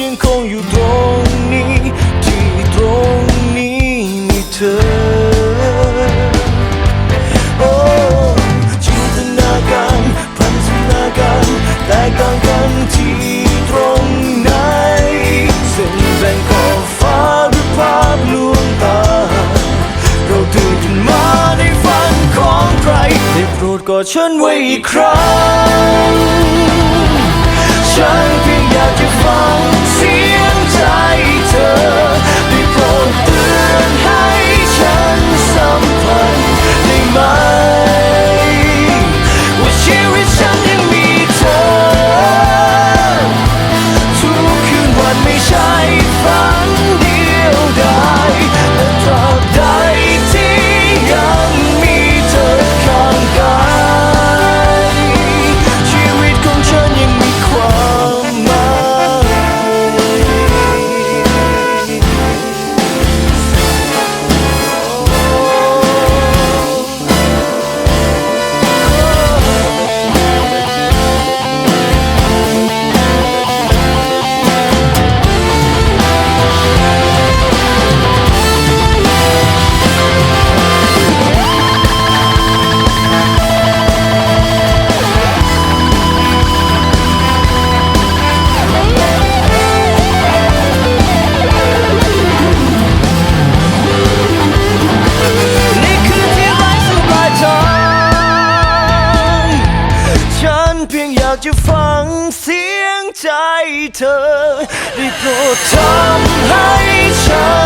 ยังคงอยู่ตรงนี้ ที่ตรงนี้มีเธอ โอ้จินตนาการพันธนาการแตกต่างกันที่ตรงไหนเส้นแบ่งขอบฟ้าหรือภาพลวงตา เราตื่นมาในฝันของใครได้โปรดกอดฉันไว้อีกครั้ง ฉันเพียงอยากจะฟังากจะฟังเสียงใจเธอ ได้โปรดทำให้ฉัน